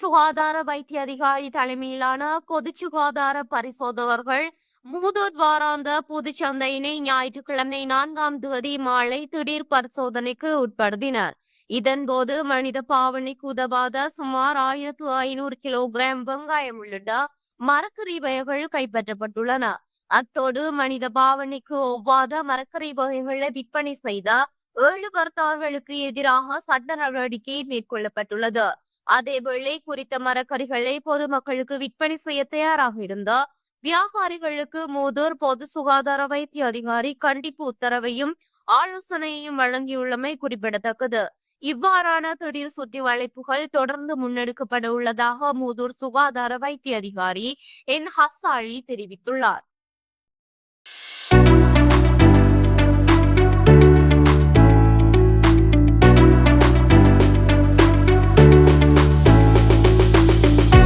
சுகாதார வைத்திய அதிகாரி தலைமையிலான பொது சுகாதார பரிசோதகர்கள் மூதூர் வாராந்த பொதுச்சந்தையினை ஞாயிற்றுக்கிழமை நான்காம் தேதி மாலை திடீர் பரிசோதனைக்கு உட்படுத்தினர். இதன்போது மனித பாவனைக்கு உதவாத சுமார் ஆயிரத்து ஐநூறு கிலோகிராம் வெங்காயம் உள்ளிட்ட மரக்கறி வகைகள் கைப்பற்றப்பட்டுள்ளன. அத்தோடு மனித பாவனைக்கு ஒவ்வாத மரக்கறி வகைகளை விற்பனை செய்த ஏழு கர்த்தார்களுக்கு எதிராக சட்ட நடவடிக்கை மேற்கொள்ளப்பட்டுள்ளது. அதேவேளை குறித்த மரக்கறிகளை பொதுமக்களுக்கு விற்பனை செய்ய தயாராக இருந்த வியாபாரிகளுக்கு மூதூர் பொது சுகாதார வைத்திய அதிகாரி கண்டிப்பு உத்தரவையும் ஆலோசனையையும் வழங்கியுள்ளமை குறிப்பிடத்தக்கது. இவ்வாறான திடீர் சுற்றி வளைப்புகள் தொடர்ந்து முன்னெடுக்கப்பட உள்ளதாக மூதூர் சுகாதார வைத்திய அதிகாரி என் ஹசாலி தெரிவித்துள்ளார்.